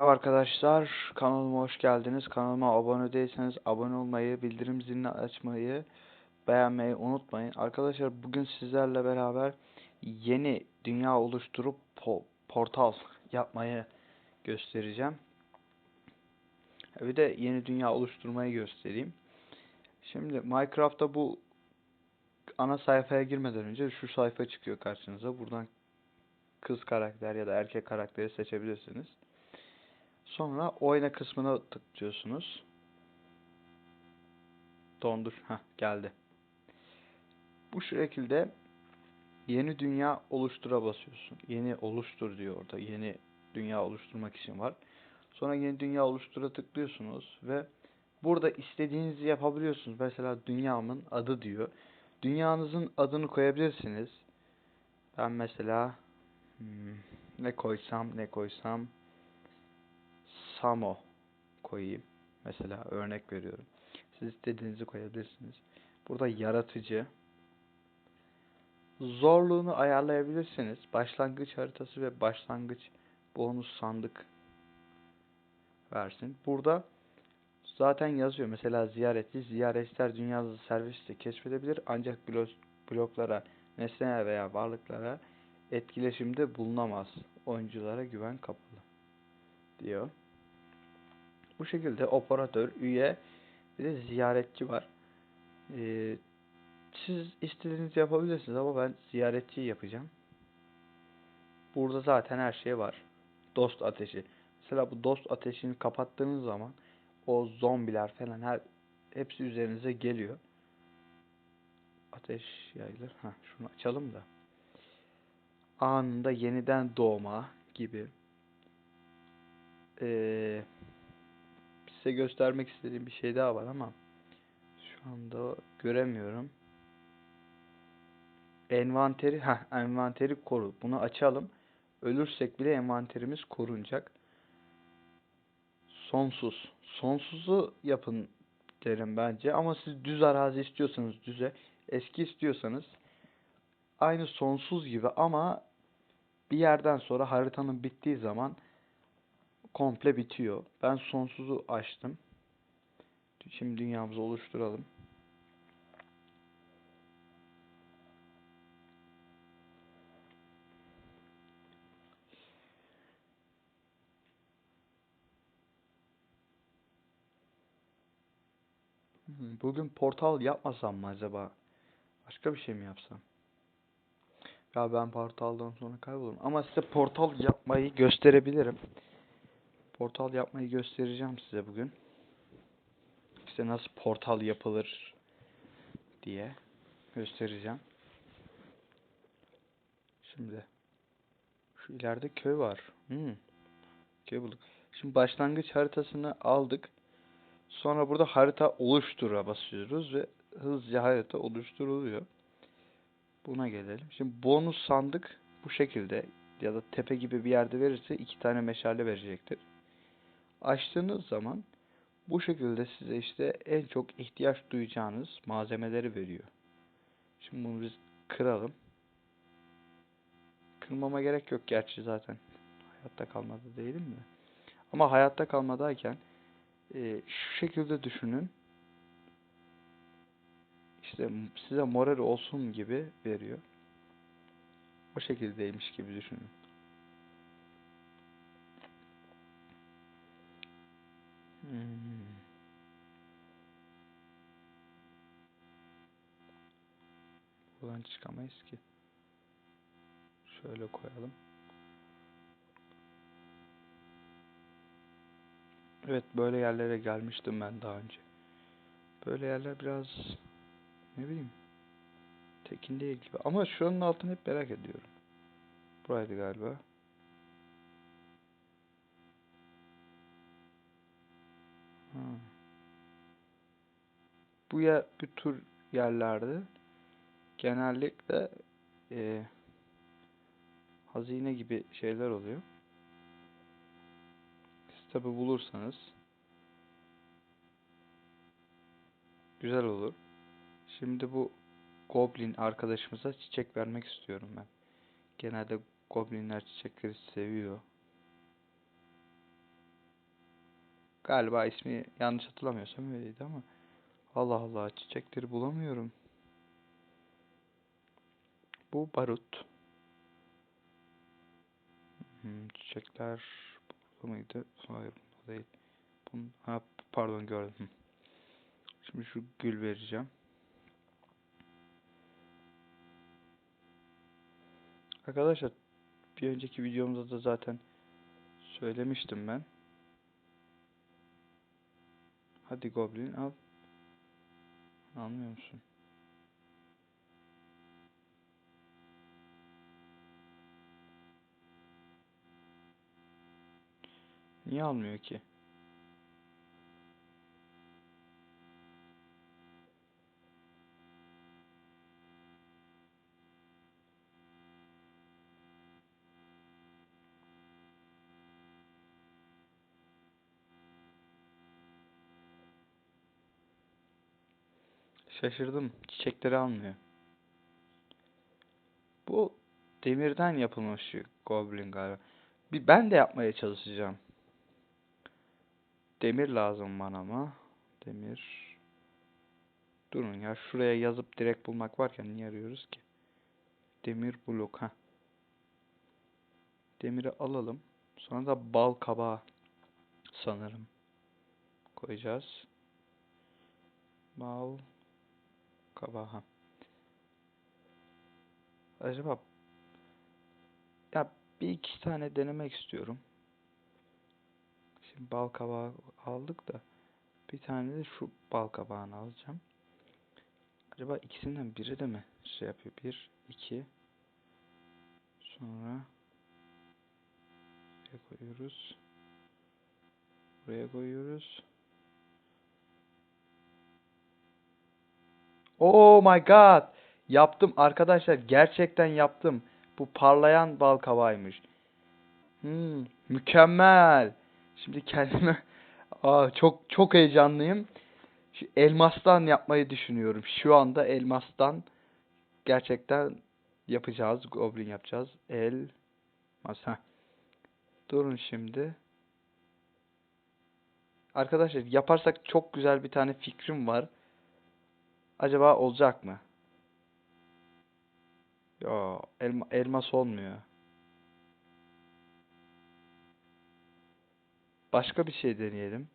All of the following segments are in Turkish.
Merhaba arkadaşlar, kanalıma hoş geldiniz. Kanalıma abone değilseniz abone olmayı, bildirim zilini açmayı, beğenmeyi unutmayın. Arkadaşlar bugün sizlerle beraber yeni dünya oluşturup po- portal yapmayı göstereceğim. Bir de yeni dünya oluşturmayı göstereyim. Şimdi Minecraft'ta bu ana sayfaya girmeden önce şu sayfa çıkıyor karşınıza. Buradan kız karakter ya da erkek karakteri seçebilirsiniz. Sonra oyna kısmına tıklıyorsunuz. Dondur. Heh, geldi. Bu şekilde yeni dünya oluştura basıyorsun. Yeni oluştur diyor orada. Yeni dünya oluşturmak için var. Sonra yeni dünya oluştura tıklıyorsunuz ve burada istediğinizi yapabiliyorsunuz. Mesela dünyamın adı diyor. Dünyanızın adını koyabilirsiniz. Ben mesela hmm, ne koysam ne koysam Samo koyayım. Mesela örnek veriyorum. Siz istediğinizi koyabilirsiniz. Burada yaratıcı. Zorluğunu ayarlayabilirsiniz. Başlangıç haritası ve başlangıç bonus sandık versin. Burada zaten yazıyor. Mesela ziyaretçi ziyaretçiler dünyada servisle keşfedebilir ancak bloklara, nesneler veya varlıklara etkileşimde bulunamaz. Oyunculara güven kapalı diyor. Bu şekilde operatör, üye bir de ziyaretçi var. Ee, siz istediğinizi yapabilirsiniz ama ben ziyaretçi yapacağım. Burada zaten her şey var. Dost ateşi. Mesela bu dost ateşini kapattığınız zaman o zombiler falan her hepsi üzerinize geliyor. Ateş yayılır. Ha, şunu açalım da. Anında yeniden doğma gibi. Eee size göstermek istediğim bir şey daha var ama şu anda göremiyorum. Envanteri, ha envanteri koru. Bunu açalım. Ölürsek bile envanterimiz korunacak. Sonsuz. Sonsuzu yapın derim bence. Ama siz düz arazi istiyorsanız düze, eski istiyorsanız aynı sonsuz gibi ama bir yerden sonra haritanın bittiği zaman komple bitiyor. Ben sonsuzu açtım. Şimdi dünyamızı oluşturalım. Bugün portal yapmasam mı acaba? Başka bir şey mi yapsam? Ya ben portaldan sonra kaybolurum. Ama size portal yapmayı gösterebilirim portal yapmayı göstereceğim size bugün. İşte nasıl portal yapılır diye göstereceğim. Şimdi şu ileride köy var. Hmm. Köy bulduk. Şimdi başlangıç haritasını aldık. Sonra burada harita oluştura basıyoruz ve hızlıca harita oluşturuluyor. Buna gelelim. Şimdi bonus sandık bu şekilde ya da tepe gibi bir yerde verirse iki tane meşale verecektir açtığınız zaman bu şekilde size işte en çok ihtiyaç duyacağınız malzemeleri veriyor. Şimdi bunu biz kıralım. Kırmama gerek yok gerçi zaten. Hayatta kalmada değilim mi? Ama hayatta kalmadayken e, şu şekilde düşünün. İşte size moral olsun gibi veriyor. O şekildeymiş gibi düşünün. Hmm. Buradan çıkamayız ki. Şöyle koyalım. Evet böyle yerlere gelmiştim ben daha önce. Böyle yerler biraz ne bileyim tekin değil gibi. Ama şuranın altını hep merak ediyorum. Buraydı galiba. Bu ya bu tür yerlerde genellikle e, hazine gibi şeyler oluyor. Siz tabi bulursanız güzel olur. Şimdi bu goblin arkadaşımıza çiçek vermek istiyorum ben. Genelde goblinler çiçekleri seviyor. Galiba ismi yanlış hatırlamıyorsam öyleydi ama. Allah Allah çiçekleri bulamıyorum. Bu barut. Hmm, çiçekler burada mıydı? Hayır burada değil. Bun, ha, pardon gördüm. Şimdi şu gül vereceğim. Arkadaşlar bir önceki videomda da zaten söylemiştim ben. Hadi Goblin al. Anlıyor musun? Niye almıyor ki? Şaşırdım. Çiçekleri almıyor. Bu demirden yapılmış goblin galiba. Ben de yapmaya çalışacağım. Demir lazım bana ama. Demir. Durun ya şuraya yazıp direkt bulmak varken niye arıyoruz ki? Demir blok ha. Demiri alalım. Sonra da bal kabağı sanırım koyacağız. Bal kabağı. Acaba ya bir iki tane denemek istiyorum. Şimdi bal kabağı aldık da bir tane de şu bal kabağını alacağım. Acaba ikisinden biri de mi şey yapıyor? Bir, iki. Sonra buraya koyuyoruz. Buraya koyuyoruz. Oh my god. Yaptım arkadaşlar. Gerçekten yaptım. Bu parlayan bal kabağıymış. Hmm, mükemmel. Şimdi kendime Aa, çok çok heyecanlıyım. Şu elmastan yapmayı düşünüyorum. Şu anda elmastan gerçekten yapacağız. Goblin yapacağız. El masa. Durun şimdi. Arkadaşlar yaparsak çok güzel bir tane fikrim var. Acaba olacak mı? Ya elma, elmas olmuyor. Başka bir şey deneyelim.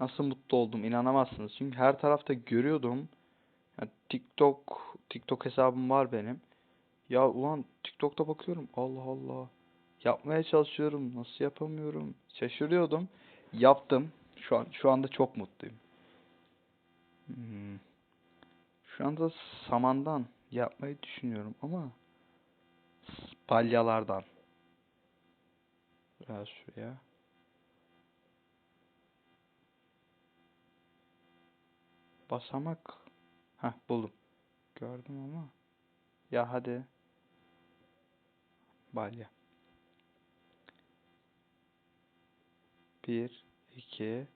Nasıl mutlu oldum inanamazsınız. Çünkü her tarafta görüyordum. Yani TikTok TikTok hesabım var benim. Ya ulan TikTok'ta bakıyorum. Allah Allah. Yapmaya çalışıyorum. Nasıl yapamıyorum? Şaşırıyordum. Yaptım. Şu an şu anda çok mutluyum. Hmm. Şu anda samandan yapmayı düşünüyorum ama palyalardan. Biraz şuraya. Basamak. Heh buldum. Gördüm ama. Ya hadi. Balya. Bir, iki.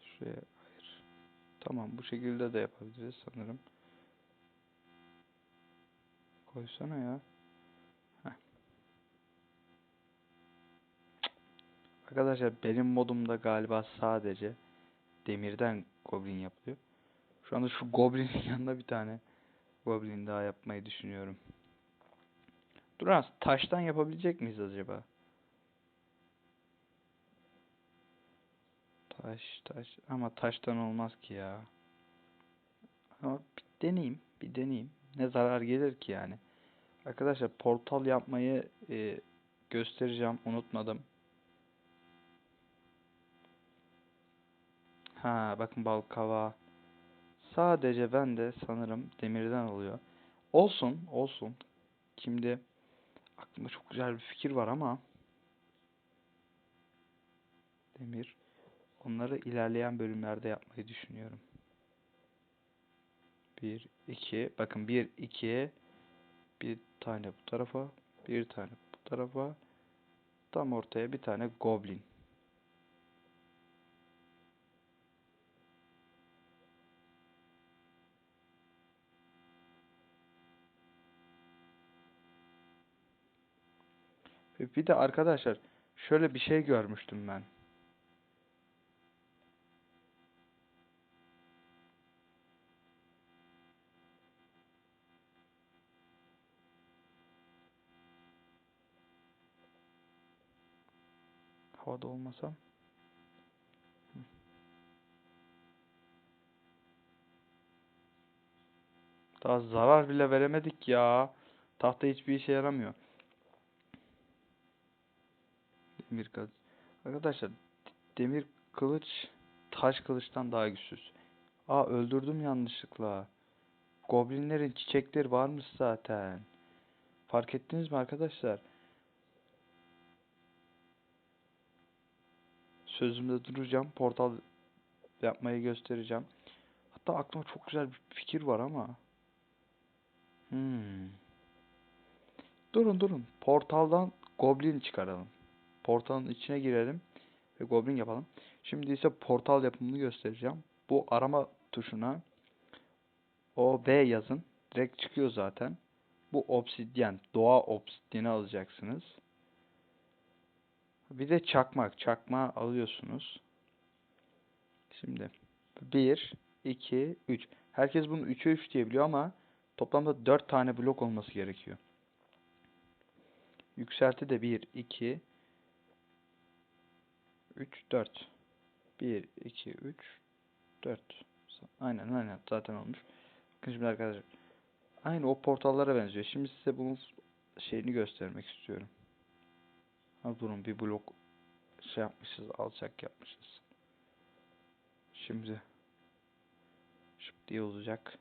Şuraya hayır. Tamam bu şekilde de yapabiliriz sanırım. Koysana ya. Heh. Arkadaşlar benim modumda galiba sadece demirden goblin yapılıyor. Şu anda şu goblinin yanında bir tane goblin daha yapmayı düşünüyorum. Duran taştan yapabilecek miyiz acaba? Taş taş ama taştan olmaz ki ya. Ama bir deneyeyim, bir deneyeyim. Ne zarar gelir ki yani? Arkadaşlar portal yapmayı e, göstereceğim. Unutmadım. Ha bakın bal kava. Sadece ben de sanırım demirden oluyor. Olsun, olsun. Şimdi aklımda çok güzel bir fikir var ama demir onları ilerleyen bölümlerde yapmayı düşünüyorum. 1 2 bakın 1 2 bir tane bu tarafa, bir tane bu tarafa. Tam ortaya bir tane goblin. Bir de arkadaşlar şöyle bir şey görmüştüm ben. Havada olmasam. Daha zarar bile veremedik ya. Tahta hiçbir işe yaramıyor. Demir kılıç. Arkadaşlar demir kılıç taş kılıçtan daha güçsüz. Aa öldürdüm yanlışlıkla. Goblinlerin çiçekleri varmış zaten. Fark ettiniz mi arkadaşlar? Sözümde duracağım. Portal yapmayı göstereceğim. Hatta aklıma çok güzel bir fikir var ama. Hmm. Durun durun. Portaldan goblin çıkaralım. Portalın içine girelim ve goblin yapalım. Şimdi ise portal yapımını göstereceğim. Bu arama tuşuna o B yazın. Direkt çıkıyor zaten. Bu obsidyen, doğa obsidyeni alacaksınız. Bir de çakmak. Çakma alıyorsunuz. Şimdi 1, 2, 3. Herkes bunu 3'e 3 diyebiliyor ama toplamda 4 tane blok olması gerekiyor. Yükselti de 1, 2, 3, 4. 1, 2, 3, 4. Aynen aynen zaten olmuş. Bakın şimdi arkadaşlar. Aynı o portallara benziyor. Şimdi size bunun şeyini göstermek istiyorum. Durun bir blok şey yapmışız, alçak yapmışız. Şimdi şıp diye olacak.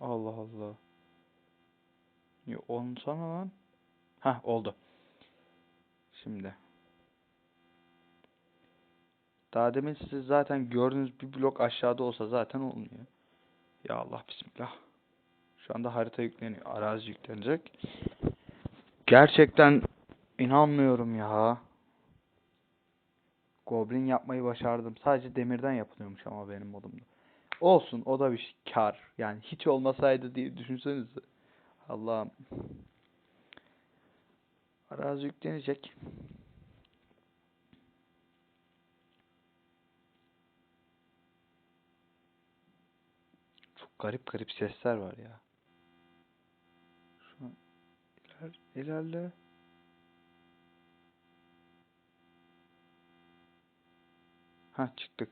Allah Allah. Ya onsana lan. Ha oldu. Şimdi. Daha demin siz zaten gördüğünüz bir blok aşağıda olsa zaten olmuyor. Ya Allah bismillah. Şu anda harita yükleniyor. Arazi yüklenecek. Gerçekten inanmıyorum ya. Goblin yapmayı başardım. Sadece demirden yapılıyormuş ama benim modumda. Olsun o da bir şey, kar. Yani hiç olmasaydı diye düşünsenize. Allah'ım. Arazi yüklenecek. Çok garip garip sesler var ya. Şu an iler, ilerle. Ha çıktık.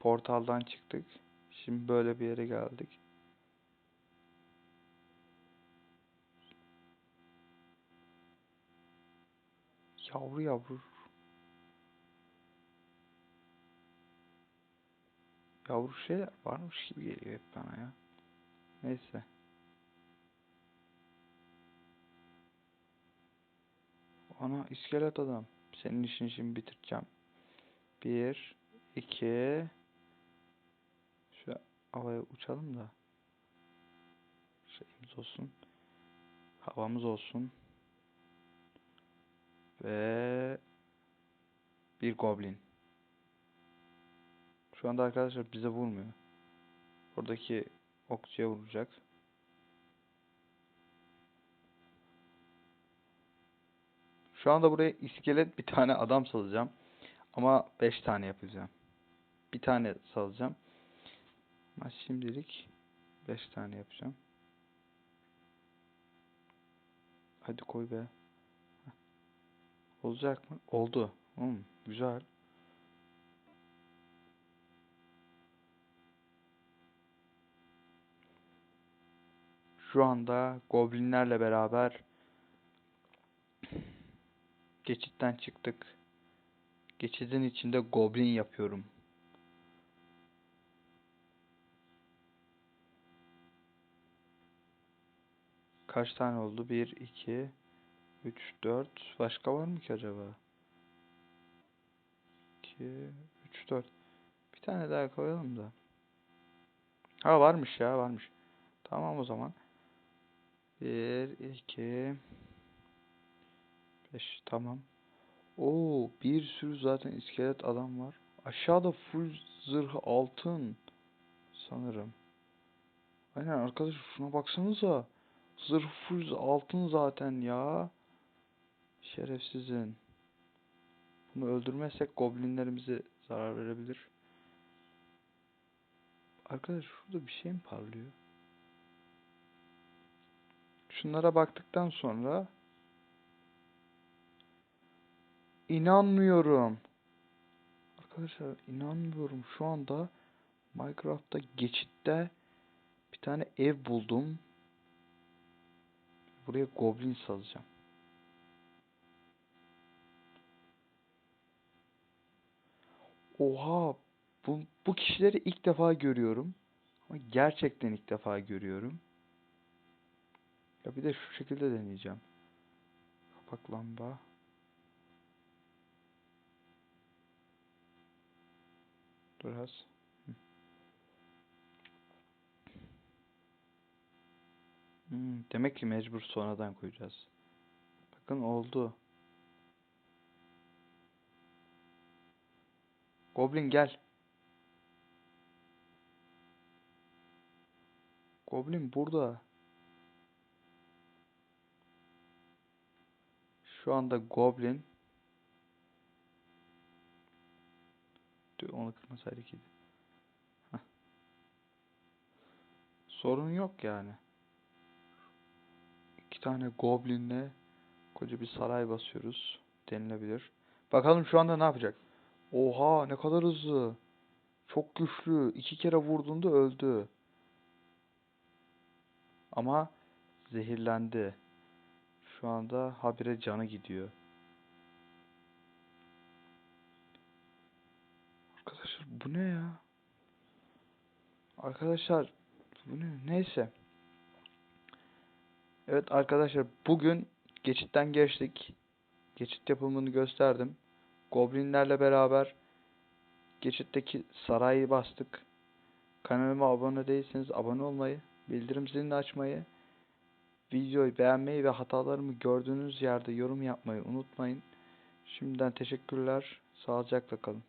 Portaldan çıktık. Şimdi böyle bir yere geldik. Yavru yavru. Yavru şeyler varmış gibi geliyor hep bana ya. Neyse. Ana iskelet adam. Senin işini şimdi bitireceğim. Bir, iki. Şu havaya uçalım da. Şeyimiz olsun. Havamız olsun. Ve bir goblin. Şu anda arkadaşlar bize vurmuyor. Oradaki okçuya vuracak. Şu anda buraya iskelet bir tane adam salacağım. Ama 5 tane yapacağım. Bir tane salacağım. Ama şimdilik 5 tane yapacağım. Hadi koy be. Olacak mı? Oldu. Hmm, güzel. Şu anda goblinlerle beraber geçitten çıktık. Geçidin içinde goblin yapıyorum. Kaç tane oldu? 1, 2, 3, 4. Başka var mı ki acaba? 2, 3, 4. Bir tane daha koyalım da. Ha varmış ya varmış. Tamam o zaman. 1, 2, 5. Tamam. Oo bir sürü zaten iskelet adam var. Aşağıda full zırh altın. Sanırım. Aynen arkadaşlar şuna baksanıza. Zırh full altın zaten ya. Şerefsizin. Bunu öldürmezsek goblinlerimize zarar verebilir. Arkadaş şurada bir şey mi parlıyor? Şunlara baktıktan sonra inanmıyorum. Arkadaşlar inanmıyorum. Şu anda Minecraft'ta geçitte bir tane ev buldum. Buraya goblin sazacağım. Oha! Bu, bu kişileri ilk defa görüyorum. Ama gerçekten ilk defa görüyorum. Ya bir de şu şekilde deneyeceğim. Kapak lamba. Biraz. Hı. Hmm, demek ki mecbur sonradan koyacağız. Bakın oldu. Goblin gel. Goblin burada. Şu anda Goblin Tüh, onu kırmasaydık iyiydi. Heh. Sorun yok yani. İki tane Goblin'le koca bir saray basıyoruz denilebilir. Bakalım şu anda ne yapacak? Oha ne kadar hızlı. Çok güçlü. İki kere vurduğunda öldü. Ama zehirlendi. Şu anda habire canı gidiyor. Arkadaşlar bu ne ya? Arkadaşlar bu ne? Neyse. Evet arkadaşlar bugün geçitten geçtik. Geçit yapımını gösterdim. Goblinlerle beraber geçitteki sarayı bastık. Kanalıma abone değilseniz abone olmayı, bildirim zilini açmayı, videoyu beğenmeyi ve hatalarımı gördüğünüz yerde yorum yapmayı unutmayın. Şimdiden teşekkürler. Sağlıcakla kalın.